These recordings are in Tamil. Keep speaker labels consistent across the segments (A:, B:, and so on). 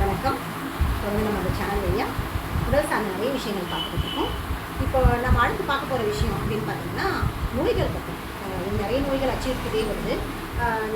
A: வணக்கம். தொடர்ந்து நம்ம சேனல் வழியா உடல் சார்ந்த நிறைய விஷயங்கள் பார்த்துட்டு இருக்கோம். இப்போ நம்ம அடுத்து பார்க்க போகிற விஷயம் அப்படின்னு பார்த்தீங்கன்னா நோய்கள் பற்றி. நிறைய நோய்கள் அச்சுறுத்திட்டே வருது.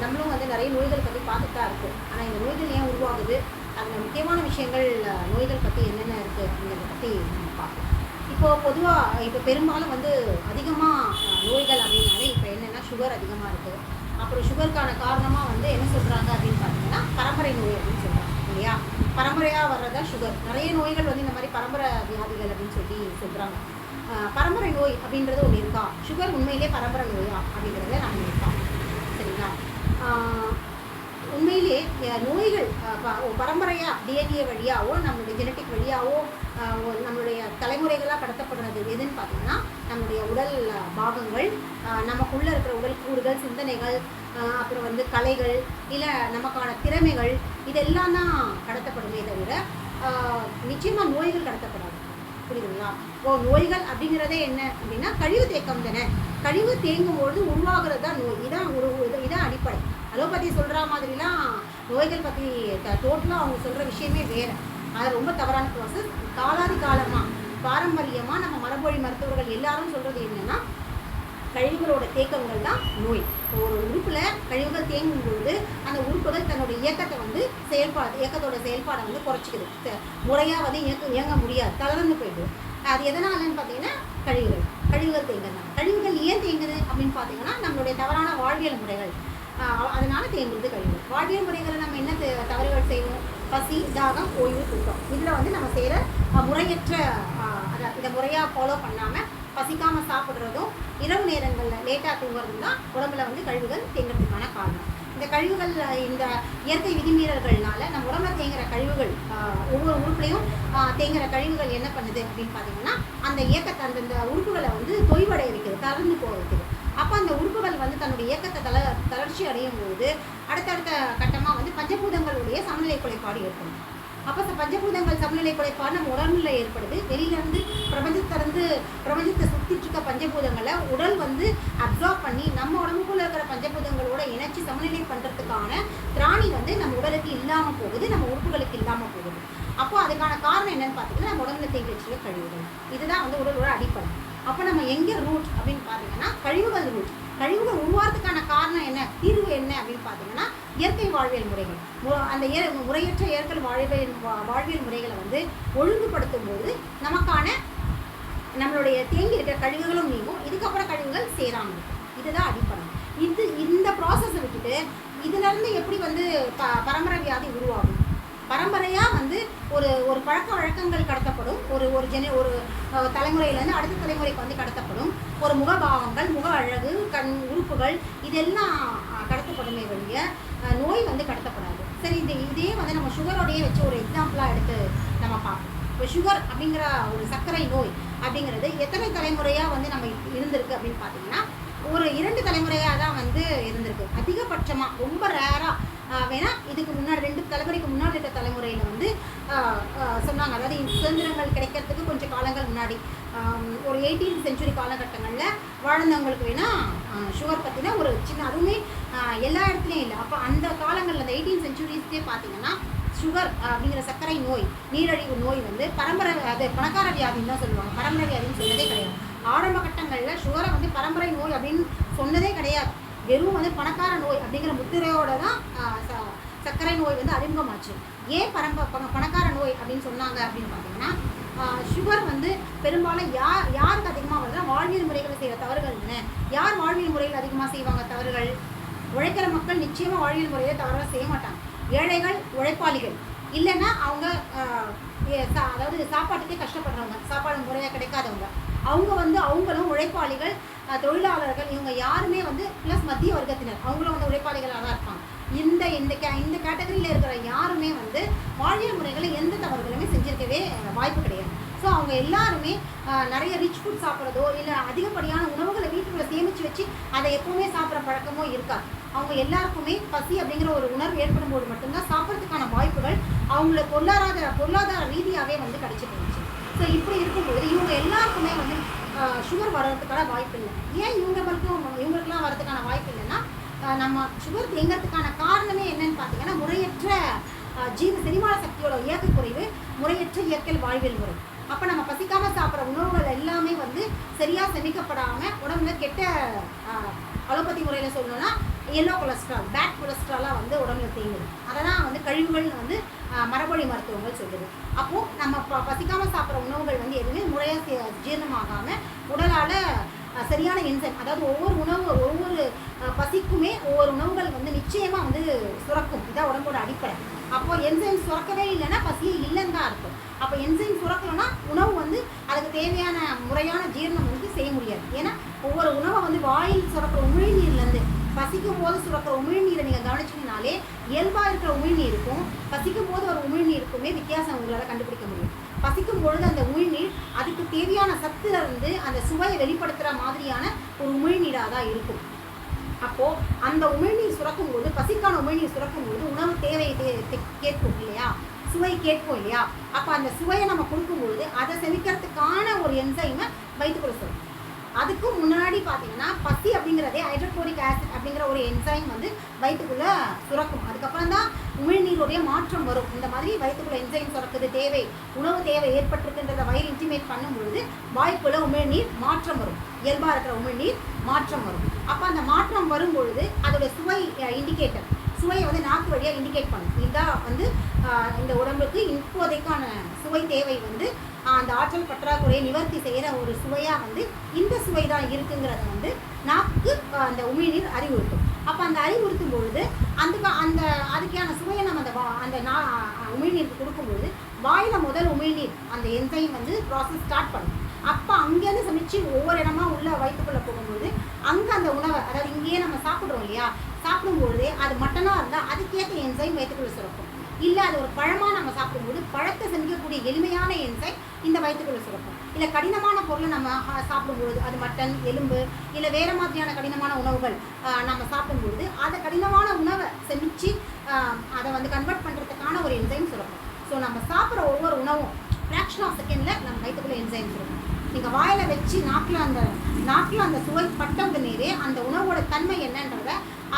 A: நம்மளும் வந்து நிறைய நோய்கள் பற்றி பார்த்துட்டு தான் இருக்கும். ஆனால் இந்த நோய்கள் ஏன் உருவாகுது? அதில் முக்கியமான விஷயங்கள் நோய்கள் பற்றி என்னென்ன இருக்குது அப்படிங்கிறத பற்றி நம்ம பார்ப்போம். இப்போது பொதுவாக இப்போ பெரும்பாலும் வந்து அதிகமாக நோய்கள் அப்படின்னாலே இப்போ என்னென்னா சுகர் அதிகமாக இருக்குது அப்புறம் சுகருக்கான காரணமாக வந்து என்ன சொல்கிறாங்க அப்படின்னு பார்த்தீங்கன்னா பரம்பரை நோய் அப்படின்னு சொல்கிறாங்க இல்லையா? பரம்பரையாக வர்றதா சுகர் நிறைய நோய்கள் வந்து இந்த மாதிரி பரம்பரை வியாதிகள் அப்படின்னு சொல்லி சொல்கிறாங்க பரம்பரை நோய் அப்படின்றது ஒன்று இருக்கா? சுகர் உண்மையிலே பரம்பரை நோயா அப்படிங்கிறத நம்ம இருக்கோம் சரிங்களா? உண்மையிலே நோய்கள் பரம்பரையாக டிஎன்ஏ வழியாவோ நம்மளுடைய ஜெனட்டிக் வழியாவோ நம்மளுடைய தலைமுறைகளாக கடத்தப்படுறது எதுன்னு பார்த்தீங்கன்னா நம்மளுடைய உடல் பாகங்கள் நமக்குள்ளே இருக்கிற உடல் கூறுகள் சிந்தனைகள் அப்புறம் வந்து கலைகள் இல்லை நமக்கான திறமைகள் இதெல்லாம் தான் கடத்தப்படுமே தவிர நிச்சயமாக நோய்கள் கடத்தப்படாது. புரியுதுங்களா? ஓ நோய்கள் அப்படிங்கிறதே என்ன அப்படின்னா கழிவு தேக்கம் தானே. கழிவு தேங்கும் பொழுது உருவாகிறது தான் நோய். இதான் ஒரு இது- இதான் அடிப்படை. அலோபதி சொல்கிற மாதிரிலாம் நோய்கள் பற்றி டோட்டலாக அவங்க சொல்கிற விஷயமே வேறு. அது ரொம்ப தவறான ப்ராசஸ் காலாதி காலமாக பாரம்பரியமாக நம்ம மரபொழி மருத்துவர்கள் எல்லாரும் சொல்கிறது என்னென்னா கழிவுகளோட தேக்கங்கள் தான் நோய். ஒரு உறுப்பில் கழிவுகள் தேங்கும் பொழுது அந்த உறுப்புகள் தன்னோட இயக்கத்தை வந்து செயல்பாடு இயக்கத்தோட செயல்பாடை வந்து குறைச்சிக்குது. முறையாக வந்து இயக்க இயங்க முடியாது. தளர்ந்து போயிடுது. அது எதனாலன்னு பார்த்தீங்கன்னா கழிவுகள். கழிவுகள் தேங்குறது கழிவுகள் ஏன் தேங்குது அப்படின்னு பார்த்தீங்கன்னா நம்மளுடைய தவறான வாழ்வியல் முறைகள். அதனால தேங்குறது கழிவுகள். வாழ்வியல் முறைகளை நம்ம என்ன தவறுகள் செய்வோம்? பசி தாகம் ஓய்வு தூக்கம். இதில் வந்து நம்ம செய்கிற முறையற்ற அதை இதை முறையாக ஃபாலோ பண்ணாமல் பசிக்காமல் சாப்பிட்றதும் இரவு நேரங்களில் லேட்டாக தூங்குறதும் தான் உடம்புல வந்து கழிவுகள் தேங்குறதுக்கான காரணம். இந்த கழிவுகள் இந்த இயற்கை விதிமீறல்கள்னால நம்ம உடம்புல தேங்குற கழிவுகள் ஒவ்வொரு உறுப்புலையும் தேங்குகிற தேங்குற கழிவுகள் என்ன பண்ணுது அப்படின்னு பார்த்தீங்கன்னா அந்த இயக்கத்தை அந்தந்த உறுப்புகளை வந்து தொய்வடைய வைக்கிறது தளர்ந்து போக வைக்கிறது அப்போ அந்த உறுப்புகள் வந்து தன்னுடைய இயக்கத்தை தள தளர்ச்சி அடையும் போது அடுத்தடுத்த கட்டமாக வந்து பஞ்சபூதங்களுடைய சமநிலை குறைபாடு ஏற்படும். அப்போ பஞ்சபூதங்கள் சமநிலை குறைபாடு நம்ம உடல்நிலை ஏற்படுது. வெளியிலேருந்து பிரபஞ்சத்திலேருந்து பிரபஞ்சத்தை சுற்றிட்டு இருக்க பஞ்சபூதங்களை உடல் வந்து அப்சார்ப் பண்ணி நம்ம உடம்புக்குள்ளே இருக்கிற பஞ்சபூதங்களோட இணைச்சி சமநிலை பண்ணுறதுக்கான திராணி வந்து நம்ம உடலுக்கு இல்லாமல் போகுது நம்ம உறுப்புகளுக்கு இல்லாமல் போகுது. அப்போ அதுக்கான காரணம் என்னன்னு பார்த்தீங்கன்னா நம்ம உடம்புல தேங்கி வச்சிருக்க கழிவுகள். இதுதான் வந்து உடலோட அடிப்படை. அப்போ நம்ம எங்கே ரூட் அப்படின்னு பார்த்தீங்கன்னா கழிவுகள் ரூட் கழிவுகள் உருவாகிறதுக்கான காரணம் என்ன? தீர்வு என்ன அப்படின்னு பார்த்தீங்கன்னா இயற்கை வாழ்வியல் முறைகள். அந்த இய- முறையற்ற இயற்கை வாழ்வியல் வா- வாழ்வியல் முறைகளை வந்து ஒழுங்குபடுத்தும் போது நமக்கான நம்மளுடைய தேங்கி இருக்கிற கழிவுகளும் நீங்கும். இதுக்கப்புறம் கழிவுகள் சேராமல் இருக்கும். இதுதான் அடிப்படை. இது இந்த ப்ராசஸை விட்டுட்டு இதுலேருந்து எப்படி வந்து ப பரம்பரை வியாதி உருவாகும்? பரம்பரையாக வந்து ஒரு ஒரு பழக்க வழக்கங்கள் கடத்தப்படும். ஒரு ஒரு ஜென ஒரு தலைமுறையிலேருந்து அடுத்த தலைமுறைக்கு வந்து கடத்தப்படும். ஒரு முகபாவங்கள் முக அழகு கண் உறுப்புகள் இதெல்லாம் கடத்தப்படுமே வழிய நோய் வந்து கடத்தப்படாது. சரி இது இதே வந்து நம்ம சுகரோடையே வச்சு ஒரு எக்ஸாம்பிளாக எடுத்து நம்ம பார்ப்போம். இப்போ சுகர் அப்படிங்கிற ஒரு சர்க்கரை நோய் அப்படிங்கிறது எத்தனை தலைமுறையாக வந்து நம்ம இருந்திருக்கு அப்படின்னு பார்த்தீங்கன்னா ஒரு இரண்டு தலைமுறையாக தான் வந்து இருந்திருக்கு. அதிகபட்சமாக ரொம்ப ரேராக வேணால் இதுக்கு முன்னாடி ரெண்டு தலைமுறைக்கு முன்னாடி இருக்க தலைமுறையில் வந்து சொன்னாங்க. அதாவது சுதந்திரங்கள் கிடைக்கிறதுக்கு கொஞ்சம் காலங்கள் முன்னாடி ஒரு எயிட்டீன் செஞ்சுரி காலகட்டங்களில் வாழ்ந்தவங்களுக்கு வேணால் சுகர் பற்றின ஒரு சின்ன அதுவுமே எல்லா இடத்துலையும் இல்லை. அப்போ அந்த காலங்களில் அந்த எயிட்டீன் சென்ச்சுரிஸ்லேயே பார்த்தீங்கன்னா சுகர் அப்படிங்கிற சர்க்கரை நோய் நீரழிவு நோய் வந்து பரம்பரை அது பணக்கார வியாதின்னு தான் சொல்லுவாங்க. பரம்பரை வியாதின்னு சொன்னதே கிடையாது. ஆரம்ப கட்டங்களில் சுகரை வந்து பரம்பரை நோய் அப்படின்னு சொன்னதே கிடையாது. வெறும் வந்து பணக்கார நோய் அப்படிங்கிற முத்திரையோட தான் ச- சர்க்கரை நோய் வந்து அறிமுகமாச்சு. ஏன் பரம்ப பணக்கார நோய் அப்படின்னு சொன்னாங்க அப்படின்னு பார்த்தீங்கன்னா சுகர் வந்து பெரும்பாலும் யார் யாருக்கு அதிகமாக வருதுன்னா வாழ்வியல் முறைகளை செய்கிற தவறுகள் என்ன யார் வாழ்வியல் முறைகள் அதிகமாக செய்வாங்க தவறுகள்? உழைக்கிற மக்கள் நிச்சயமாக வாழ்வியல் முறையை தவறாக செய்ய மாட்டாங்க. ஏழைகள் உழைப்பாளிகள். இல்லைன்னா அவங்க அதாவது சாப்பாட்டுக்கே கஷ்டப்படுறவங்க சாப்பாடு முறையாக கிடைக்காதவங்க. அவங்க வந்து அவங்களும் உழைப்பாளிகள் தொழிலாளர்கள் இவங்க யாருமே வந்து ப்ளஸ் மத்திய வர்க்கத்தினர். அவங்களும் வந்து உழைப்பாளிகளாக தான் இருப்பாங்க. இந்த இந்த கே இந்த கேட்டகரியில் இருக்கிற யாருமே வந்து வாழ்வியல் முறைகளை எந்த தவறுகளுமே செஞ்சிருக்கவே வாய்ப்பு கிடையாது. ஸோ அவங்க எல்லாருமே நிறைய ரிச் ஃபுட் சாப்பிட்றதோ இல்லை அதிகப்படியான உணவுகளை வீட்டுக்குள்ளே சேமித்து வச்சு அதை எப்போவுமே சாப்பிட்ற பழக்கமோ இருக்காது. அவங்க எல்லாருக்குமே பசி அப்படிங்கிற ஒரு உணர்வு ஏற்படும் போது மட்டும்தான் சாப்பிட்றதுக்கான வாய்ப்புகள் அவங்கள பொருளாதார பொருளாதார ரீதியாகவே வந்து கிடைச்சிட்டு இருந்துச்சு. ஸோ இப்படி இருக்கும்போது இவங்க எல்லாருக்குமே வந்து சுகர் வர்றதுக்கான வாய்ப்பு இல்லை. ஏன் இவங்க மட்டும் இவங்களுக்குலாம் வர்றதுக்கான வாய்ப்பு இல்லைன்னா நம்ம சுகர் தேங்கிறதுக்கான காரணமே என்னன்னு பார்த்தீங்கன்னா முறையற்ற ஜீவ செரிமான சக்தியோட இயக்க குறைவு முறையற்ற இயற்கை வாழ்வியல் முறை அப்போ நம்ம பசிக்காம சாப்பிட்ற உணவுகள் எல்லாமே வந்து சரியாக செமிக்கப்படாமல் உடம்புல கெட்ட அலோபதி முறையில் சொல்லணும்னா எல்லோ கொலஸ்ட்ரால் பேட் கொலஸ்ட்ராலாக வந்து உடம்புல தேங்குது அதெல்லாம் வந்து கழிவுகள்னு வந்து மரபொழி மருத்துவங்கள் சொல்லுது. அப்போது நம்ம ப பசிக்காமல் சாப்பிட்ற உணவுகள் வந்து எதுவுமே முறையாக ஜீரணமாகாமல் உடலால் சரியான என்சைம் அதாவது ஒவ்வொரு உணவு ஒவ்வொரு பசிக்குமே ஒவ்வொரு உணவுகள் வந்து நிச்சயமாக வந்து சுரக்கும். இதான் உடம்போட அடிப்படை. அப்போது என்சைம் சுரக்கவே இல்லைன்னா பசியே இல்லைன்னு தான் இருக்கும் அப்போ என்சைம் அதுக்கு தேவையான முறையான ஜீரணம் வந்து செய்ய முடியாது. ஏன்னா ஒவ்வொரு உணவை வந்து வாயில் சுரக்கிற உமிழ்நீர்லேருந்து பசிக்கும் போது சுரக்கிற உமிழ்நீரை நீங்கள் கவனிச்சிங்கனாலே இயல்பாக இருக்கிற உமிழ்நீருக்கும் பசிக்கும் போது ஒரு உமிழ்நீருக்குமே வித்தியாசம் உங்களால் கண்டுபிடிக்க முடியும். பசிக்கும் பொழுது அந்த உமிழ்நீர் அதுக்கு தேவையான சத்துல இருந்து அந்த சுவையை வெளிப்படுத்துகிற மாதிரியான ஒரு உமிழ்நீராக தான் இருக்கும். அப்போது அந்த உமிழ்நீர் சுரக்கும் போது பசிக்கான உமிழ்நீர் சுரக்கும் போது உணவு தேவையை கேட்கும் இல்லையா? சுவை கேட்கும் இல்லையா? அப்போ அந்த சுவையை நம்ம கொடுக்கும்பொழுது அதை செவி ஒரு என்சைமை வயிற்றுக்குள்ள சொல்லும் அதுக்கும் முன்னாடி பார்த்தீங்கன்னா பசி அப்படிங்கிறதே ஹைட்ரோக்ளோரிக் ஆசிட் அப்படிங்கிற ஒரு என்சைம் வந்து வயிற்றுக்குள்ளே சுரக்கும். அதுக்கப்புறம் தான் உமிழ்நீருடைய மாற்றம் வரும். இந்த மாதிரி வயிற்றுக்குள்ள என்சைம் சுரக்குது தேவை உணவு தேவை ஏற்பட்டிருக்குன்றத வயிறு இன்டிமேட் பண்ணும் பொழுது உமிழ்நீர் மாற்றம் வரும். இயல்பாக இருக்கிற உமிழ்நீர் மாற்றம் வரும். அப்போ அந்த மாற்றம் வரும் பொழுது அதோட சுவை இண்டிகேட்டர் சுவையை வந்து நாக்கு வழியாக இண்டிகேட் பண்ணும். இதுதான் வந்து இந்த உடம்புக்கு இப்போதைக்கான சுவை தேவை வந்து அந்த ஆற்றல் பற்றாக்குறையை நிவர்த்தி செய்கிற ஒரு சுவையாக வந்து இந்த சுவை தான் இருக்குங்கிறத வந்து நாக்கு அந்த உமிழ்நீர் அறிவுறுத்தும். அப்போ அந்த அறிவுறுத்தும் பொழுது அந்த அந்த அதுக்கான சுவையை நம்ம அந்த வா- அந்த நா உமிழ்நீருக்கு கொடுக்கும்பொழுது வாயில் முதல் உமிழ்நீர் அந்த என்சைம் வந்து ப்ராசஸ் ஸ்டார்ட் பண்ணும். அப்போ அங்கேருந்து சமைச்சு ஒவ்வொரு இடமா உள்ள வயிற்றுக்குள்ளே போகும்போது அங்கே அந்த உணவை அதாவது இங்கேயே நம்ம சாப்பிட்றோம் இல்லையா சாப்பிடும்பொழுது அது மட்டனாக இருந்தால் அதுக்கேற்ற என்சைம் வயிற்றுக்குள்ளே சுரக்கும். இல்லை அது ஒரு பழமாக நம்ம சாப்பிடும்போது பழத்தை செமிக்கக்கூடிய எளிமையான என்சைம் இந்த வயிற்றுக்குள்ளே சுரக்கும். இல்லை கடினமான பொருளை நம்ம சாப்பிடும்பொழுது அது மட்டன் எலும்பு இல்லை வேறு மாதிரியான கடினமான உணவுகள் நம்ம சாப்பிடும்பொழுது அதை கடினமான உணவை செமிச்சு அதை வந்து கன்வெர்ட் பண்ணுறதுக்கான ஒரு என்சைம் சுரக்கும். ஸோ நம்ம சாப்பிட்ற ஒவ்வொரு உணவும் ஃப்ராக்ஷன் ஆஃப் செகண்டில் நம்ம வயிற்றுக்குள்ளே என்சைம் சுரக்கும். நீங்கள் வாயில் வச்சு நாக்கில் அந்த நாக்கில் அந்த சுவை பட்ட உடனேவே அந்த உணவோட தன்மை என்னன்றத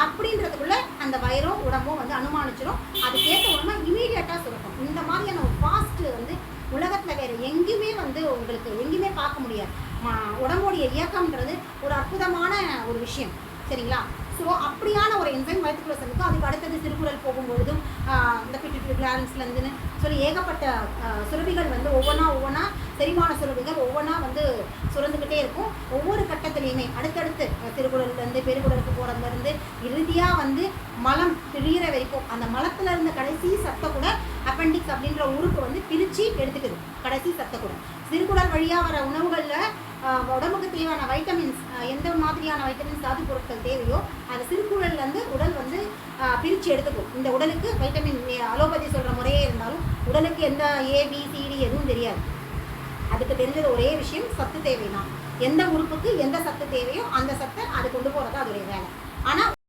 A: அப்படின்றதுக்குள்ள அந்த வயிறும் உடம்பும் வந்து அனுமானிச்சிடும் அதுக்கேற்ற உணவை இமீடியட்டாக சுரக்கும். இந்த மாதிரியான ஒரு ஃபாஸ்ட்டு வந்து உலகத்தில் வேறு எங்கேயுமே வந்து உங்களுக்கு எங்கேயுமே பார்க்க முடியாது. உடம்புடைய உடம்போடைய இயக்கம்ன்றது ஒரு அற்புதமான ஒரு விஷயம். சரிங்களா? ஸோ அப்படியான ஒரு என்சைம் வயிற்றுக்குள்ள செலுக்கும் அதுக்கு அடுத்தது திருக்குறள் போகும்பொழுதும் இந்த பிட்டு கிளாரன்ஸ்லேருந்துன்னு சொல்லி ஏகப்பட்ட சுரபிகள் வந்து ஒவ்வொன்றா ஒவ்வொன்றா செரிமான சுரபிகள் ஒவ்வொன்றா வந்து சுரந்துக்கிட்டே இருக்கும். ஒவ்வொரு கட்டத்துலேயுமே அடுத்தடுத்து திருக்குறள்லேருந்து பெருக்குடலுக்கு போகிறதுலேருந்து இறுதியாக வந்து மலம் பிரியிற வரைக்கும் அந்த மலத்தில் இருந்த கடைசி சத்தை கூட அப்பெண்டிக்ஸ் அப்படின்ற உறுப்பு வந்து பிரித்து எடுத்துக்குது. கடைசி சத்தை கூட. சிறுகுடல் வழியாக வர உணவுகளில் உடம்புக்கு தேவையான வைட்டமின்ஸ் எந்த மாதிரியான வைட்டமின்ஸ் தாது பொருட்கள் தேவையோ அது சிறுகுழல்லேருந்து உடல் வந்து பிரித்து எடுத்துக்கும். இந்த உடலுக்கு வைட்டமின் அலோபதி சொல்கிற முறையே இருந்தாலும் உடலுக்கு எந்த ஏபிசிடி எதுவும் தெரியாது. அதுக்கு தெரிஞ்சது ஒரே விஷயம் சத்து தேவை தான் எந்த உறுப்புக்கு எந்த சத்து தேவையோ அந்த சத்தை அது கொண்டு போகிறது அதோடைய வேலை. ஆனால்